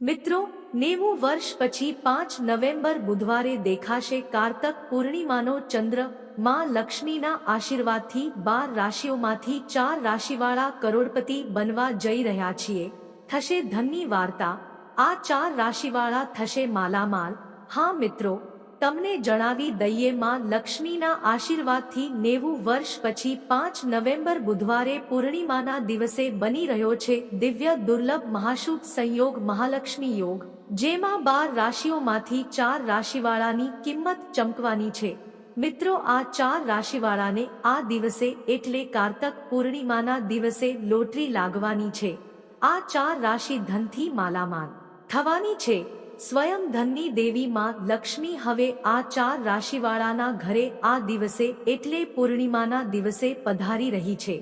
મિત્રો, નેવું વર્ષ પછી પાંચ નવેમ્બર બુધવારે દેખાશે કારતક પૂર્ણિમાનો ચંદ્ર. માં લક્ષ્મીના આશીર્વાદથી બાર રાશિઓમાંથી ચાર રાશિવાળા કરોડપતિ બનવા જઈ રહ્યા છીએ. થશે ધનની વાર્તા. આ ચાર રાશિવાળા થશે માલામાલ. હા મિત્રો તમને જણાવી દઈએ માં લક્ષ્મીના આશીર્વાદથી નેવું વર્ષ પછી પાંચ નવેમ્બર બુધવારે પૂર્ણિમાના દિવસે બની રહ્યો છે દિવ્ય દુર્લભ મહાશુભ સંયોગ મહાલક્ષ્મી યોગ, જેમાં બાર રાશિઓમાંથી ચાર રાશિવાળાની કિંમત ચમકવાની છે. મિત્રો, આ ચાર રાશિવાળાને આ દિવસે એટલે કારતક પૂર્ણિમાના દિવસે લોટરી લાગવાની છે. આ ચાર રાશિ ધનથી માલામાલ થવાની છે. સ્વયં ધનની દેવી માં લક્ષ્મી હવે આ ચાર રાશિવાળાના ઘરે આ દિવસે એટલે પૂર્ણિમાના દિવસે પધારી રહી છે.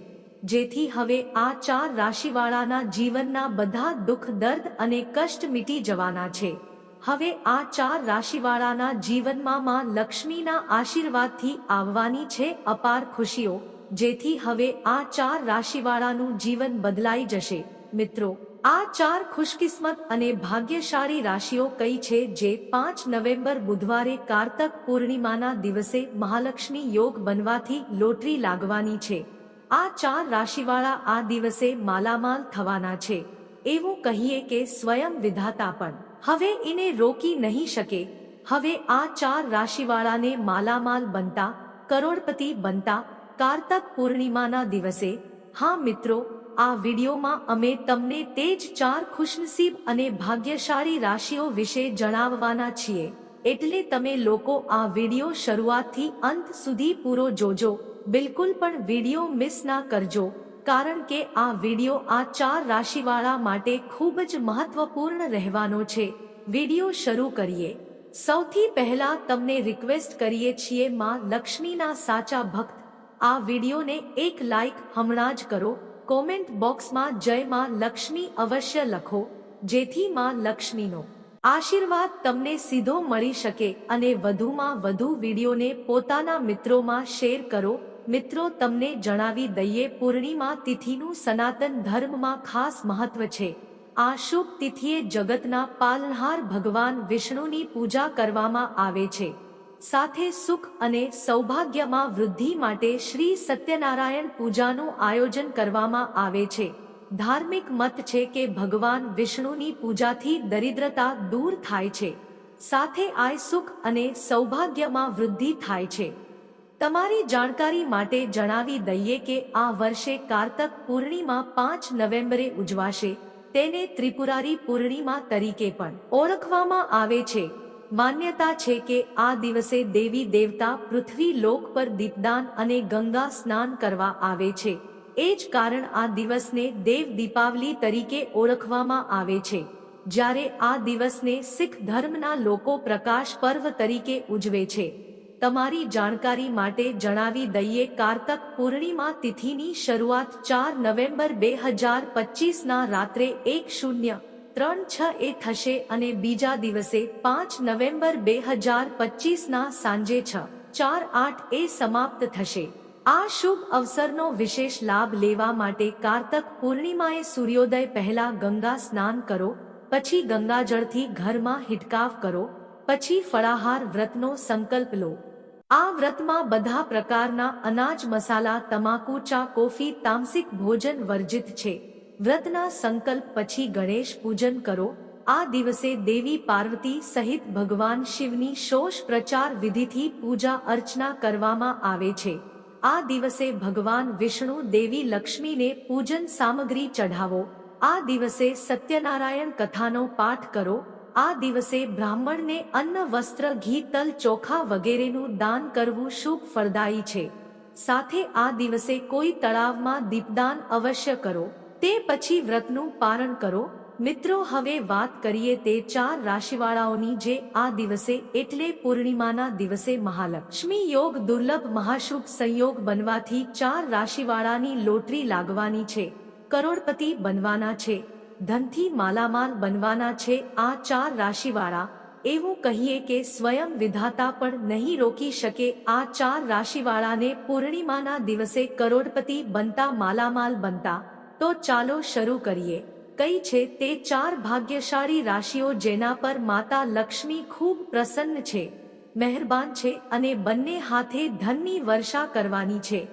જેથી હવે આ ચાર રાશિવાળાના જીવનના બધા દુઃખ, દર્દ અને કષ્ટ મીટી જવાના છે. હવે આ ચાર રાશિવાળાના જીવનમાં માં લક્ષ્મીના આશીર્વાદથી આવવાની છે અપાર ખુશીઓ, જેથી હવે આ ચાર રાશિવાળાનું જીવન બદલાઈ જશે. મિત્રો આ ચાર ખુશકિસ્મત અને ભાગ્યશાળી રાશિઓ કઈ છે જે પાંચ નવેમ્બર બુધવારે કારતક પૂર્ણિમાના દિવસે મહાલક્ષ્મી યોગ બનવાથી લોટરી લાગવાની છે. આ ચાર રાશિવાળા આ દિવસે માલામાલ થવાના છે. એવું કહીએ કે સ્વયં વિધાતા પણ. હવે એને રોકી નહીં શકે. હવે આ ચાર રાશિવાળાને માલામાલ બનતા, કરોડપતિ બનતા, કારતક પૂર્ણિમાના દિવસે, હા મિત્રો આ વિડીયોમાં અમે તમને તે જ ચાર ખુશનસીબ અને ભાગ્યશાળી રાશિઓ વિશે જણાવવાના છીએ. એટલે તમે લોકો આ વીડિયો શરૂઆતથી અંત સુધી પૂરો જોજો. બિલકુલ પણ વીડિયો મિસ ના કરજો, કારણ કે આ વીડિયો આ ચાર રાશિવાળા માટે ખૂબ જ મહત્વપૂર્ણ રહેવાનો છે. વીડિયો શરૂ કરીએ. સૌથી પહેલા તમને રિક્વેસ્ટ કરીએ છીએ માં લક્ષ્મીના સાચા ભક્ત. આ વિડીયોને એક લાઈક હમણાં જ કરો કોમેન્ટ બોક્સમાં જય માં લક્ષ્મી અવશ્ય લખો, જેથી માં લક્ષ્મીનો આશીર્વાદ તમને સીધો મળી શકે અને વધુમાં વધુ વિડીયોને પોતાના મિત્રોમાં શેર કરો. મિત્રો, તમને જણાવી દઈએ, પૂર્ણિમા તિથિનું સનાતન ધર્મમાં ખાસ મહત્વ છે. આ શુભ તિથિએ જગતના પાલનહાર ભગવાન વિષ્ણુની પૂજા કરવામાં આવે છે. સાથે સુખ અને સૌભાગ્યમાં વૃદ્ધિ માટે શ્રી સત્યનારાયણ પૂજાનું આયોજન કરવામાં આવે છે. ધાર્મિક મત છે કે ભગવાન વિષ્ણુની પૂજાથી દરિદ્રતા દૂર થાય છે. સાથે આય સુખ અને સૌભાગ્યમાં વૃદ્ધિ થાય છે. તમારી જાણકારી માટે જણાવી દઈએ કે આ વર્ષે કારતક પૂર્ણિમા પાંચ નવેમ્બરે ઉજવાશે. તેને ત્રિપુરારી પૂર્ણિમા તરીકે પણ ઓળખવામાં આવે છે. માન્યતા છે કે આ દિવસે દેવી દેવતા પૃથ્વી લોક પર દીપદાન અને ગંગા સ્નાન કરવા આવે છે. એ જ કારણ આ દિવસને દેવ દીપાવલી તરીકે ઓળખવામાં આવે છે. જ્યારે આ દિવસને શીખ ધર્મના લોકો પ્રકાશ પર્વ તરીકે ઉજવે છે. તમારી જાણકારી માટે જણાવી દઈએ કારતક પૂર્ણિમા તિથિની શરૂઆત ચાર નવેમ્બર બે હજાર પચીસના રાત્રે એક શૂન્ય ત્રણ છ એ થશે અને બીજા દિવસે પાંચ નવેમ્બર બે હજાર પચીસના સાંજે છ, ચાર આઠ એ સમાપ્ત થશે. આ શુભ અવસરનો વિશેષ લાભ લેવા માટે કારતક પૂર્ણિમાએ સૂર્યોદય પહેલા ગંગા સ્નાન કરો, પછી ગંગાજળથી ઘરમાં હિટકાવ કરો, પછી ફળાહાર વ્રતનો સંકલ્પ લો. આ વ્રતમાં બધા પ્રકારના અનાજ મસાલા, તમાકુ, ચા, કોફી, તામસિક ભોજન વર્જિત છે. વ્રતના સંકલ્પ પછી ગણેશ પૂજન કરો. આ દિવસે દેવી પાર્વતી સહિત ભગવાન શિવની શોષ પ્રચાર વિધિથી પૂજા અર્ચના કરવામાં આવે છે. આ દિવસે ભગવાન વિષ્ણુ દેવી લક્ષ્મીને પૂજન સામગ્રી ચઢાવો. આ દિવસે સત્યનારાયણ કથાનો પાઠ કરો. આ દિવસે બ્રાહ્મણને અન્ન, વસ્ત્ર, ઘી, તલ, ચોખા વગેરેનું દાન કરવું શુભ ફળદાયી છે. સાથે આ દિવસે કોઈ તળાવમાં દીપદાન અવશ્ય કરો. તે પછી વ્રતનું પારણ કરો. મિત્રો, હવે વાત કરીએ તે ચાર રાશિવાળાઓની જે આ દિવસે એટલે પૂર્ણિમાના દિવસે મહાલક્ષ્મી યોગ, દુર્લભ મહાશુભ સંયોગ બનવાથી ચાર રાશિવાળાની લોટરી લાગવાની છે. કરોડપતિ બનવાના છે. ધનથી માલામાલ બનવાના છે આ ચાર રાશિવાળા. એવું કહીએ કે સ્વયં વિધાતા પણ નહીં રોકી શકે આ ચાર રાશિવાળાને પૂર્ણિમાના દિવસે કરોડપતિ બનતા, માલામાલ બનતા. તો ચાલો શરૂ કરીએ. કઈ છે તે ચાર ભાગ્યશાળી રાશિઓ જેના પર માતા લક્ષ્મી ખૂબ પ્રસન્ન છે. મહેરબાન છે અને બંને હાથે ધનની વર્ષા કરવાની છે.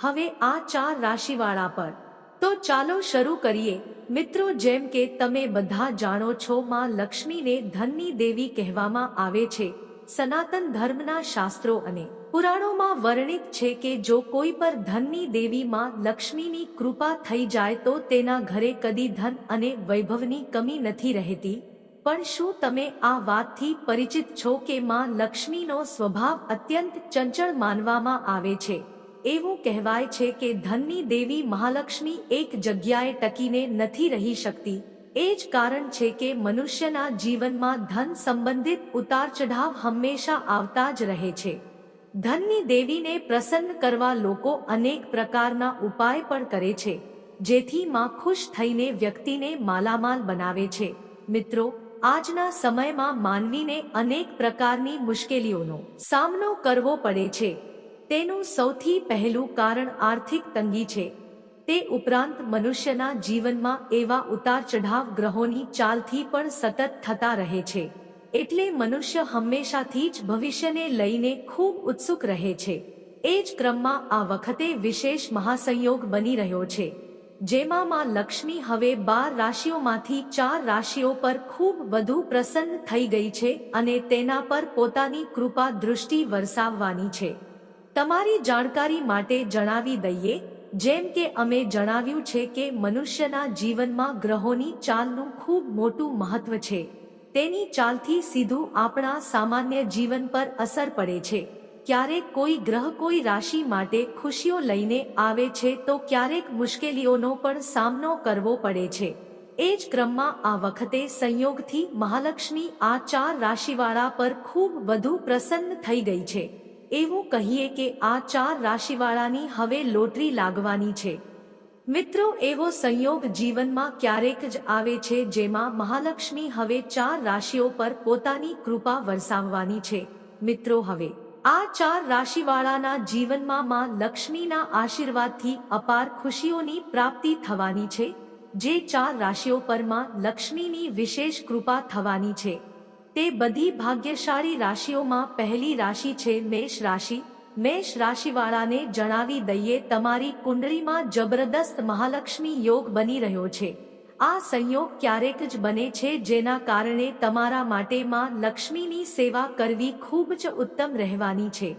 હવે આ ચાર રાશિવાળા પર. તો ચાલો શરૂ કરીએ. મિત્રો જેમ કે તમે બધા જાણો છો, માં લક્ષ્મીને ધનની દેવી કહેવામાં આવે છે. સનાતન ધર્મના શાસ્ત્રો અને પુરાણોમાં વર્ણિત છે કે જો કોઈ પર ધનની દેવીમાં લક્ષ્મીની કૃપા થઈ જાય તો તેના ઘરે કદી ધન અને વૈભવની કમી નથી રહેતી. પણ શું તમે આ વાતથી પરિચિત છો કે માં લક્ષ્મીનો સ્વભાવ અત્યંત ચંચળ માનવામાં આવે છે? એવું કહેવાય છે કે ધનની દેવી મહાલક્ષ્મી એક જગ્યાએ ટકીને નથી રહી શકતી. એ જ કારણ છે કે મનુષ્યના જીવનમાં ધન સંબંધિત ઉતાર ચઢાવ હંમેશા આવતા જ રહે છે. ધનની દેવીને પ્રસન્ન કરવા લોકો અનેક પ્રકારના ઉપાય પણ કરે છે, જેથી માં ખુશ થઈને વ્યક્તિને માલામાલ બનાવે છે. મિત્રો, આજના સમયમાં માનવીને અનેક પ્રકારની મુશ્કેલીઓનો સામનો કરવો પડે છે. તેનું સૌથી પહેલું કારણ આર્થિક તંગી છે. તે ઉપરાંત મનુષ્યના જીવનમાં એવા ઉતાર ચઢાવ ગ્રહોની ચાલથી પણ સતત થતા રહે છે. એટલે મનુષ્ય હંમેશાથી જ ભવિષ્યને લઈને ખૂબ ઉત્સુક રહે છે. એ જ ક્રમમાં આ વખતે વિશેષ મહાસંયોગ બની રહ્યો છે. જેમાં માં લક્ષ્મી હવે બાર રાશિઓમાંથી ચાર રાશિઓ પર ખૂબ વધુ પ્રસન્ન થઈ ગઈ છે અને તેના પર પોતાની કૃપા દૃષ્ટિ વરસાવવાની છે. તમારી જાણકારી માટે જણાવી દઈએ જેમ કે અમે જણાવ્યું છે કે મનુષ્યના જીવનમાં ગ્રહોની ચાલનું ખૂબ મોટું મહત્વ છે. તેની ચાલથી સીધું આપણા સામાન્ય જીવન પર અસર પડે છે. ક્યારેક કોઈ ગ્રહ કોઈ રાશિ માટે ખુશીઓ લઈને આવે છે તો ક્યારેક મુશ્કેલીઓનો પણ સામનો કરવો પડે છે. એ જ ક્રમમાં આ વખતે સંયોગથી મહાલક્ષ્મી આ ચાર રાશિવાળા પર ખૂબ વધુ પ્રસન્ન થઈ ગઈ છે. એવું કહીએ કે આ ચાર રાશિવાળાની હવે લોટરી લાગવાની છે. મિત્રો, એવો સંયોગ જીવનમાં ક્યારેક જ આવે છે જેમાં મહાલક્ષ્મી હવે ચાર રાશિઓ પર પોતાની કૃપા વરસાવવાની છે. મિત્રો, હવે આ ચાર રાશિવાળાના જીવનમાં માં લક્ષ્મીના આશીર્વાદથી અપાર ખુશીઓની પ્રાપ્તિ થવાની છે, જે ચાર રાશિઓ પરમાં લક્ષ્મીની વિશેષ કૃપા થવાની છે. તે બધી ભાગ્યશાળી રાશિઓમાં પહેલી રાશિ છે મેષ રાશિ. મેષ રાશિવાળાને જણાવી દઈએ, તમારી કુંડળીમાં જબરદસ્ત મહાલક્ષ્મી યોગ બની રહ્યો છે. આ સંયોગ ક્યારેક જ બને છે, જેના કારણે તમારા માટે માં લક્ષ્મીની સેવા કરવી ખૂબ જ ઉત્તમ રહેવાની છે.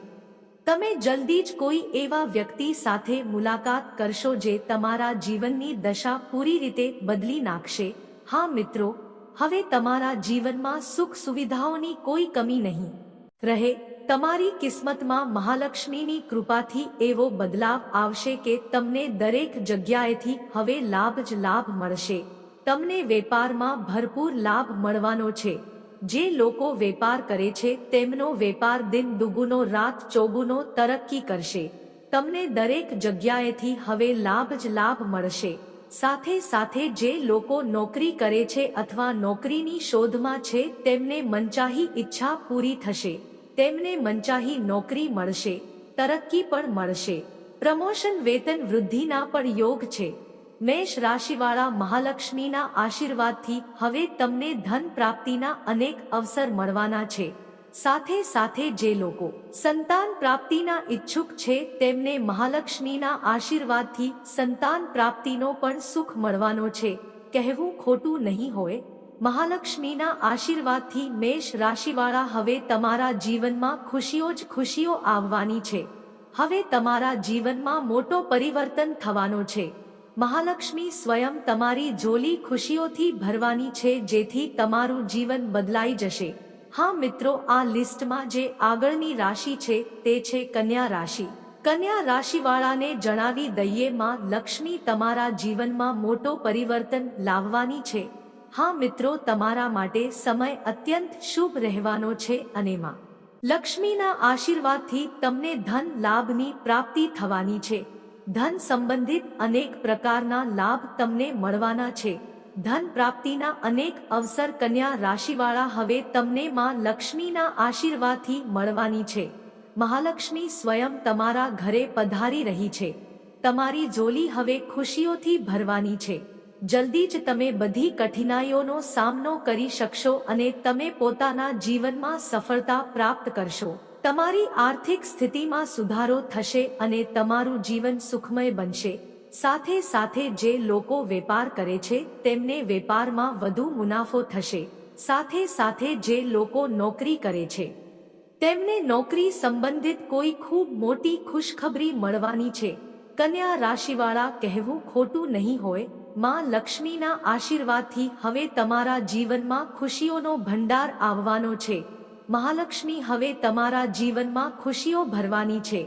તમે જલ્દી જ કોઈ એવા વ્યક્તિ સાથે મુલાકાત કરશો જે તમારા જીવનની દશા પૂરી રીતે બદલી નાખશે. હા મિત્રો હવે તમારા જીવનમાં સુખ સુવિધાઓની કોઈ કમી નહીં. રહે, તમારી કિસ્મતમાં મહાલક્ષ્મીની કૃપાથી એવો બદલાવ આવશે કે તમને દરેક જગ્યાએથી હવે લાભ જ લાભ મળશે. તમને વેપારમાં ભરપૂર લાભ મળવાનો છે. જે લોકો વેપાર કરે છે, તેમનો વેપાર દિન દુગુનો, રાત ચોગુનો તરક્કી કરશે. તમને દરેક જગ્યાએથી હવે લાભ જ લાભ મળશે. સાથે સાથે જે લોકો નોકરી કરે છે અથવા નોકરીની શોધમાં છે, તેમને મનચાહી ઈચ્છા પૂરી થશે. તેમને મનચાહી નોકરી મળશે, તરક્કી પણ મળશે. પ્રમોશન વેતન વૃદ્ધિના પણ યોગ છે. મેષ રાશિવાળા મહાલક્ષ્મીના આશીર્વાદથી હવે તમને ધન પ્રાપ્તિના અનેક અવસર મળવાના છે. સાથે સાથે જે લોકો સંતાન પ્રાપ્તિના ઈચ્છુક છે તેમને મહાલક્ષ્મીના આશીર્વાદથી સંતાન પ્રાપ્તિનો પણ સુખ મળવાનો છે. કહેવું ખોટું નહીં હોય. મહાલક્ષ્મીના આશીર્વાદથી મેષ રાશિવાળા હવે તમારા જીવનમાં ખુશીઓ જ ખુશીઓ આવવાની છે. હવે તમારા જીવનમાં મોટો પરિવર્તન થવાનો છે. મહાલક્ષ્મી સ્વયં તમારી જોલી ખુશીઓથી ભરવાની છે જેથી તમારું જીવન બદલાઈ જશે. હા મિત્રો, આ લિસ્ટમાં જે આગળની રાશિ છે તે છે કન્યા રાશિ. કન્યા રાશિવાળાને જણાવી દઈએ માં લક્ષ્મી તમારા જીવનમાં મોટો પરિવર્તન લાવવાની છે. હા મિત્રો, તમારા માટે સમય અત્યંત શુભ રહેવાનો છે અને માં. લક્ષ્મીના આશીર્વાદથી તમને ધન લાભની પ્રાપ્તિ થવાની છે. ધન સંબંધિત અનેક પ્રકારના લાભ તમને મળવાના છે. ધન પ્રાપ્તિના અનેક અવસર કન્યા રાશિવાળા હવે તમને માં લક્ષ્મીના આશીર્વાદથી મળવાની છે. મહાલક્ષ્મી સ્વયં તમારા ઘરે પધારી રહી છે. તમારી જોલી હવે ખુશીઓથી ભરવાની છે. જલ્દી જ તમે બધી કઠિનાઈઓનો સામનો કરી શકશો અને તમે પોતાના જીવનમાં સફળતા પ્રાપ્ત કરશો. તમારી આર્થિક સ્થિતિમાં સુધારો થશે અને તમારું જીવન સુખમય બનશે. સાથે સાથે જે લોકો વેપાર કરે છે, તેમને વેપારમાં વધુ મુનાફો થશે. સાથે સાથે જે લોકો નોકરી કરે છે, તેમને નોકરી સંબંધિત કોઈ ખૂબ મોટી ખુશખબરી મળવાની છે. કન્યા રાશિવાળા કહેવું ખોટું નહીં હોય. માં લક્ષ્મીના આશીર્વાદથી હવે તમારા જીવનમાં ખુશીઓનો ભંડાર આવવાનો છે. મહાલક્ષ્મી હવે તમારા જીવનમાં ખુશીઓ ભરવાની છે.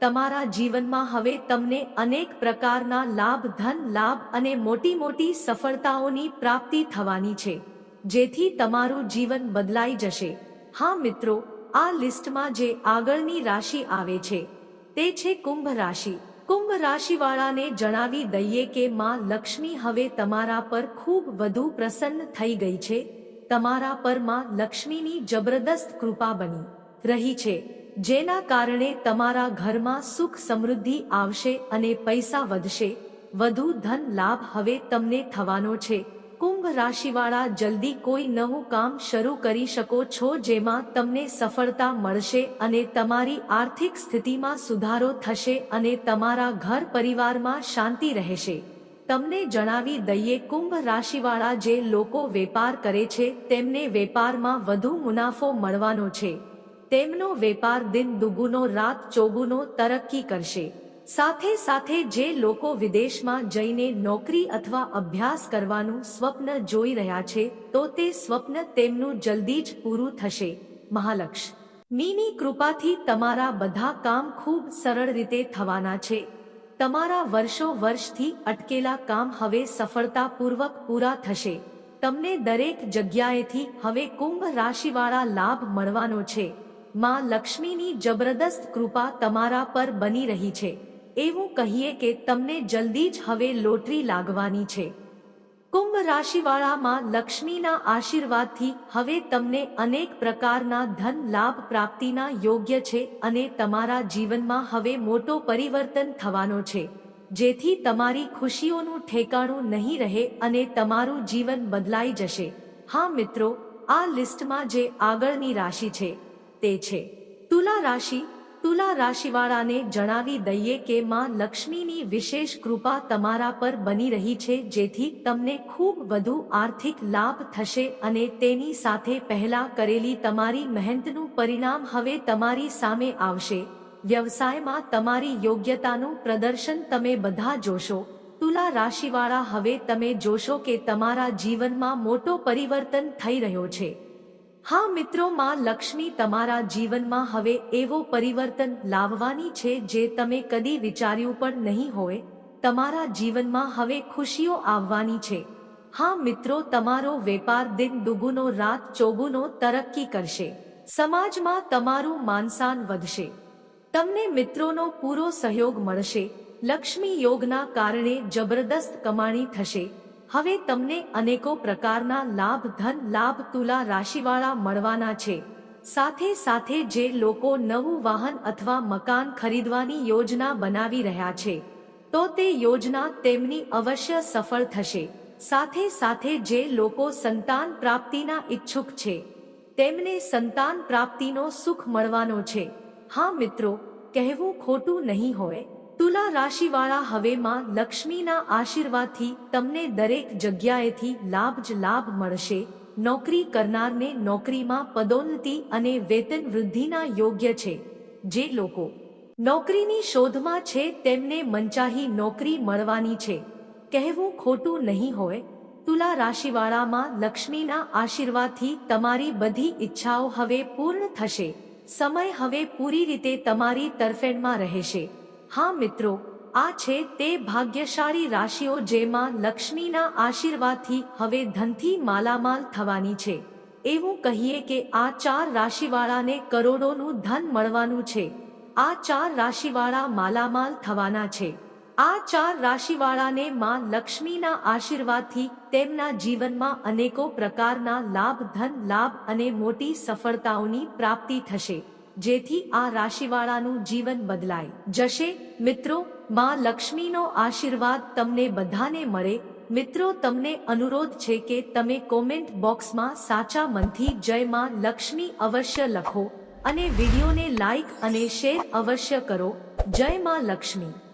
તમારા જીવનમાં હવે તમને અનેક પ્રકારના લાભ, ધન લાભ અને મોટી મોટી સફળતાઓની પ્રાપ્તિ થવાની છે, જેથી તમારું જીવન બદલાઈ જશે. હા મિત્રો, આ લિસ્ટમાં જે આગળની રાશિ આવે છે, તે છે કુંભ રાશિ. કુંભ રાશિવાળાને જણાવી દઈએ કે માં લક્ષ્મી હવે તમારા પર ખૂબ વધુ પ્રસન્ન થઈ ગઈ છે. તમારા પરમાં લક્ષ્મીની જબરદસ્ત કૃપા બની રહી છે. જેના કારણે તમારા ઘરમાં સુખ સમૃદ્ધિ આવશે અને પૈસા વધશે. વધુ ધન લાભ હવે તમને થવાનો છે. કુંભ રાશિવાળા, જલ્દી કોઈ નવું કામ શરૂ કરી શકો છો જેમાં તમને સફળતા મળશે અને તમારી આર્થિક સ્થિતિમાં સુધારો થશે અને તમારા ઘર પરિવારમાં શાંતિ રહેશે. તમને જણાવી દઈએ, કુંભ રાશિવાળા જે લોકો વેપાર કરે છે, તેમને વેપારમાં વધુ મુનાફો મળવાનો છે. તેમનો વેપાર દિન દુગુનો, રાત ચોગુનો તરક્કી કરશે. સાથે સાથે જે લોકો વિદેશમાં જઈને નોકરી અથવા અભ્યાસ કરવાનું સ્વપ્ન જોઈ રહ્યા છે, તો તે સ્વપ્ન તેમનું જલ્દી જ પૂરું થશે. મહાલક્ષ મીની કૃપાથી તમારા બધા કામ ખૂબ સરળ રીતે થવાના છે. તમારા વર્ષો વર્ષથી અટકેલા કામ હવે સફળતાપૂર્વક પૂરા થશે. તમને દરેક જગ્યાએથી હવે કુંભ રાશિવાળા લાભ મળવાનો છે. માં લક્ષ્મીની જબરદસ્ત કૃપા તમારા પર બની રહી છે. એવું કહીએ કે તમને જલ્દી જ હવે લોટરી લાગવાની છે. કુંભ રાશિવાળામાં લક્ષ્મીના આશીર્વાદથી હવે તમને અનેક પ્રકારના ધન લાભ પ્રાપ્તિના યોગ્ય છે અને તમારા જીવનમાં હવે મોટો પરિવર્તન થવાનો છે. જેથી તમારી ખુશીઓનું ઠેકાણું નહીં રહે અને તમારું જીવન બદલાઈ જશે. હા મિત્રો, આ લિસ્ટમાં જે આગળની રાશિ છે તે છે. તુલા રાશિ, તુલા રાશિવાળાને જણાવી દઈએ કે માં લક્ષ્મીની વિશેષ કૃપા તમારા પર બની રહી છે, જેથી તમને ખૂબ વધુ આર્થિક લાભ થશે અને તેની સાથે પહેલા કરેલી તમારી મહેનતનું પરિણામ હવે તમારી સામે આવશે. વ્યવસાયમાં તમારી યોગ્યતાનું પ્રદર્શન તમે બધા જોશો. તુલા રાશિવાળા હવે તમે જોશો કે તમારા જીવનમાં મોટો પરિવર્તન થઈ રહ્યો છે. હા મિત્રો, માં લક્ષ્મી તમારા જીવનમાં હવે એવો પરિવર્તન લાવવાની છે જે તમે કદી વિચાર્યું પણ નહીં હોય. તમારા જીવનમાં હવે ખુશીઓ આવવાની છે. હા મિત્રો, તમારો વેપાર દિન દુગુનો, રાત ચોગુનો તરક્કી કરશે. સમાજમાં તમારું માનસાન વધશે. તમને મિત્રોનો પૂરો સહયોગ મળશે. લક્ષ્મી યોગના કારણે જબરદસ્ત કમાણી થશે. હવે તમને અનેકો પ્રકારના લાભ, ધન, લાભ, તુલા રાશિવાળા મળવાના છે. સાથે સાથે જે લોકો નવું વાહન અથવા મકાન ખરીદવાની યોજના બનાવી રહ્યા છે, તો તે યોજના તેમની અવશ્ય સફળ થશે. સાથે સાથે જે લોકો સંતાન પ્રાપ્તિના ઈચ્છુક છે, તેમને સંતાન પ્રાપ્તિનો સુખ મળવાનો છે. હા મિત્રો, કહેવું ખોટું નહીં હોય. તુલા રાશિવાળા હવે માં લક્ષ્મીના આશીર્વાદથી તમને દરેક જગ્યાએથી લાભ જ લાભ મળશે. નોકરી કરનારને નોકરીમાં પદોન્નતિ અને વેતન વૃદ્ધિના યોગ્ય છે. જે લોકો નોકરીની શોધમાં છે તેમને મંચાહી નોકરી મળવાની છે. કહેવું ખોટું નહીં હોય. તુલા રાશિવાળામાં લક્ષ્મીના આશીર્વાદથી તમારી બધી ઈચ્છાઓ હવે પૂર્ણ થશે. સમય હવે પૂરી રીતે તમારી તરફેણમાં રહેશે. હા મિત્રો, આ છે તે ભાગ્યશાળી રાશિઓ જેમાં લક્ષ્મીના આશીર્વાદથી હવે ધનથી માલામાલ થવાની છે. એવું કહીએ કે આ ચાર રાશિવાળાને કરોડોનું ધન મળવાનું છે. આ ચાર રાશિવાળા માલામાલ થવાના છે. આ ચાર રાશિવાળાને માં લક્ષ્મીના આશીર્વાદથી તેમના જીવનમાં અનેકો પ્રકારના લાભ, ધન, લાભ અને મોટી સફળતાઓની પ્રાપ્તિ થશે. જેથી આ રાશિવાળાનું જીવન બદલાય. જશે, મિત્રો, માં લક્ષ્મીનો આશીર્વાદ તમને બધાને મળે. મિત્રો, તમને અનુરોધ છે કે તમે કોમેન્ટ બોક્સમાં સાચા મનથી જય માં લક્ષ્મી અવશ્ય લખો અને વિડીયોને લાઈક અને શેર અવશ્ય કરો. જય માં લક્ષ્મી.